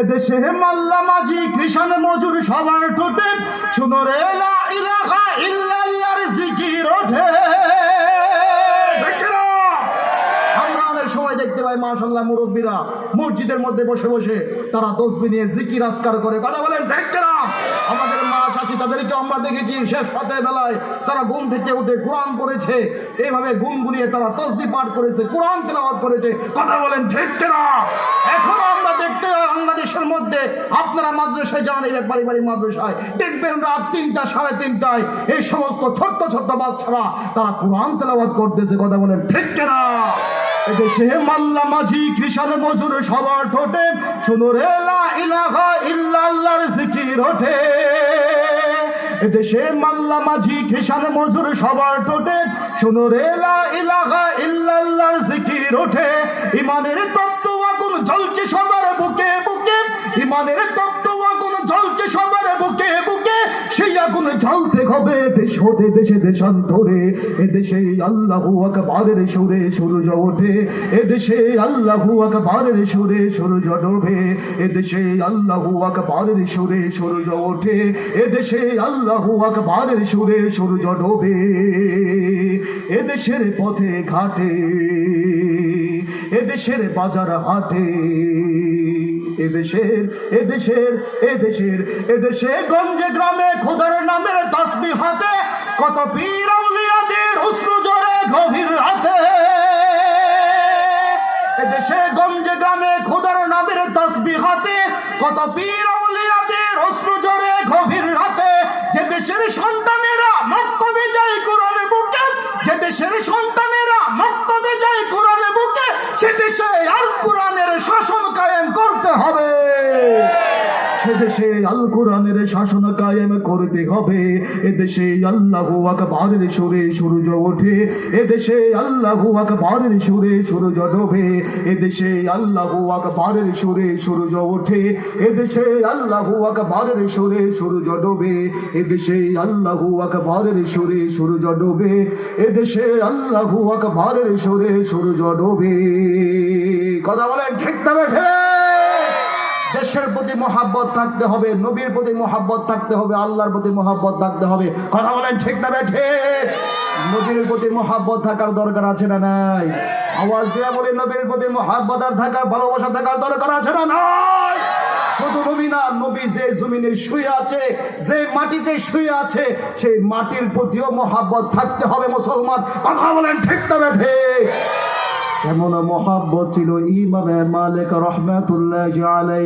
এদেশে মাল্লা মাঝি কৃষণ মজুর সবার ঠোঁটে। শুনো রে ইলাহা ইল্লাল্লাহর জিকির ওঠে। দেখতে পাই মাশাল্লাহ মুরব্বীরা। মসজিদের মধ্যে বসে বসে তারা তসবি নিয়ে জিকির আসকার করে। কথা বলেন, ঠিক আমাদের মা চাচি তাদেরকে আমরা দেখেছি শেষ রাতের বেলায় তারা ঘুম থেকে উঠে কোরআন পড়েছে। এইভাবে গুনগুনিয়ে তারা তসবি পাঠ করেছে, কোরআন তেলাওয়াত করেছে। কথা বলেন না এখনও আমরা দেখতে বাংলাদেশের মধ্যে আপনারা মাদ্রাসায় যান, এই পারিবারিক মাদ্রাসায়। দেখবেন রাত তিনটা, সাড়ে তিনটায় এই সমস্ত ছোট্ট ছোট্ট বাচ্চারা তারা কোরআন তেলাওয়াত করতেছে। কথা বলেন, ঠিক এদেশে মাল্লা মাঝি কৃষণ মজুর সবার ঠোঁটে। শুনো রে, লা ইল্লাল্লাহর জিকির ওঠে। এদেশে মাল্লা মাঝি কৃষণ মজুর সবার ঠোঁটে। শুনো রে, লা ইলাহা ইল্লাল্লাহর জিকির ওঠে। ইমানের তপ্ত আগুন জ্বলছে সবার বুকে বুকে। ইমানের তপ্ত জ্বলতে হবে দেশ হতে দেশে দেশান্তরে। এদেশে আল্লাহু আকবারের সুরে সূর্য ওঠে। এদেশে আল্লাহু আকবারের সুরে সূর্য ডোবে। এদেশে আল্লাহু আকবারের সুরে সূর্য ওঠে। এদেশে আল্লাহু আকবারের সুরে সূর্য ডোবে। এদেশের পথে ঘাটে, এদেশের বাজার হাটে। এদেশের এদেশের এদেশের, এদেশে গঞ্জে গ্রামে নামের হাতে, কত পীর অশ্রু জড়ে গভীর রাতে। এদেশে গঞ্জে গ্রামে খোদার নামের তাসবি হাতে, কত পীর আউলিয়াদের জড়ে গভীর রাতে। যে দেশের সন্তানেরা মক্তবে যায় কোরআনে বুকে, যে দেশের সন্তানেরা যায় কোরআনে বুকে, সে দেশে আর কোরআনের শাসন হবে। সে দেশে আল কোরআনের শাসন কায়েম করতে হবে। এদেশে আল্লাহ আকবরের সুরে সূর্য ওঠে। এদেশে আল্লাহ আকবরের সুরে সূর্য ডোবে। এদেশে আল্লাহ আকবরের সুরে সূর্য ওঠে। এদেশে আল্লাহ আকবরের সুরে সূর্য ডোবে। এদেশে আল্লাহ আকবরের সুরে সূর্য ডোবে। এদেশে আল্লাহ আকবরের সুরে সূর্য ডোবে। কথা বলেন ঠিক না বেঠে দেশের প্রতি মহাব্বত থাকতে হবে, নবীর প্রতি মহাব্বত থাকতে হবে, আল্লাহর প্রতি মহাব্বত থাকতে হবে। কথা বলেন ঠিক না ঠিক। নবীর প্রতি মহাব্বত থাকার দরকার আছে না নাই? আওয়াজ দিয়ে বলি, নবীর প্রতি মহাব্বত আর থাকার ভালোবাসা থাকার দরকার আছে না নাই? শুধু নবী না, নবী যে জমিনে শুয়ে আছে, যে মাটিতে শুয়ে আছে, সেই মাটির প্রতিও মহাব্বত থাকতে হবে মুসলমান। কথা বলেন ঠিক না ঠিক। কেমন মহাব্বত ছিল ইমামে মালিক রহমাতুল্লাহ আলাই